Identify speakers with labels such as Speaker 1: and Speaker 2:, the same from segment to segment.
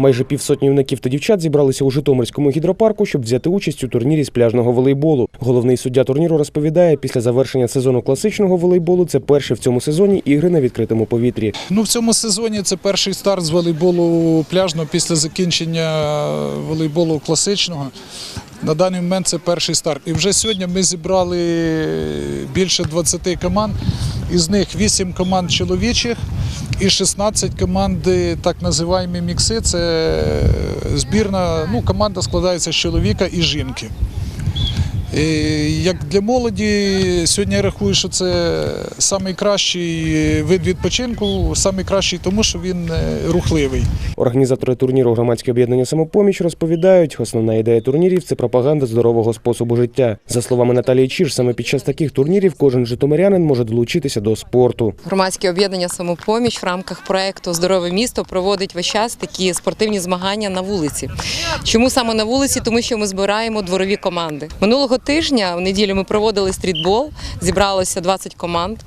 Speaker 1: Майже півсотні юнаків та дівчат зібралися у Житомирському гідропарку, щоб взяти участь у турнірі з пляжного волейболу. Головний суддя турніру розповідає, після завершення сезону класичного волейболу це перші в цьому сезоні ігри на відкритому повітрі.
Speaker 2: Ну, в цьому сезоні це перший старт з волейболу пляжного після закінчення волейболу класичного. На даний момент це перший старт. І вже сьогодні ми зібрали більше 20 команд. Із них 8 команд чоловічих і 16 команд так називаємо мікси. Це збірна, ну, команда складається з чоловіка і жінки. І Як для молоді, сьогодні я рахую, що це найкращий вид відпочинку, найкращий тому, що він е, рухливий.
Speaker 1: Організатори турніру громадське об'єднання самопоміч розповідають, основна ідея турнірів це пропаганда здорового способу життя. За словами Наталії Чіш, саме під час таких турнірів кожен житомирянин може долучитися до спорту.
Speaker 3: Громадське об'єднання самопоміч в рамках проекту Здорове місто проводить весь час такі спортивні змагання на вулиці. Чому саме на вулиці? Тому що ми збираємо дворові команди. Минулого тижня в неділю ми проводили стрітбол, зібралося 20 команд.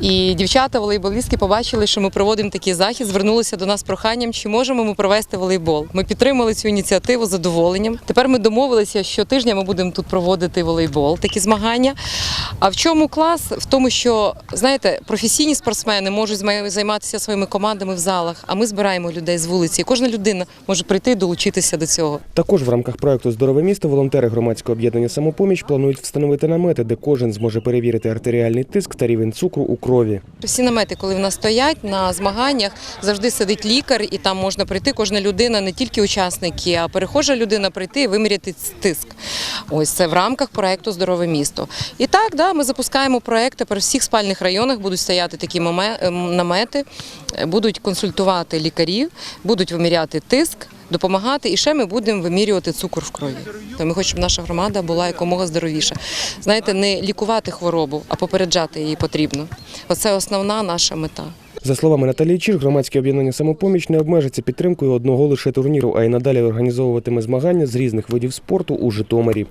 Speaker 3: І дівчата волейболістки побачили, що ми проводимо такий захід, звернулися до нас з проханням, чи можемо ми провести волейбол. Ми підтримали цю ініціативу з задоволенням. Тепер ми домовилися, що тижня ми будемо тут проводити волейбол, такі змагання. А в чому клас? В тому, що знаєте, професійні спортсмени можуть займатися своїми командами в залах, а ми збираємо людей з вулиці. І кожна людина може прийти і долучитися до цього.
Speaker 1: Також в рамках проекту Здорове місто волонтери громадського об'єднання самопоміч планують встановити намети, де кожен зможе перевірити артеріальний тиск та рівень цукру у крові.
Speaker 3: Всі намети, коли в нас стоять на змаганнях, завжди сидить лікар, і там можна прийти. Кожна людина, не тільки учасники, а перехожа людина прийти і виміряти тиск. Ось це в рамках проекту Здорове місто. І так, да, ми запускаємо проект. Тепер в всіх спальних районах будуть стояти такі ем, намети, е, будуть консультувати лікарів, будуть виміряти тиск. Допомагати і ще ми будемо вимірювати цукор в крові. То ми хочемо, щоб наша громада була якомога здоровіша. Знаєте, не лікувати хворобу, а попереджати її потрібно. Оце основна наша мета.
Speaker 1: За словами Наталії Чіш, громадське об'єднання самопоміч не обмежиться підтримкою одного лише турніру, а й надалі організовуватиме змагання з різних видів спорту у Житомирі.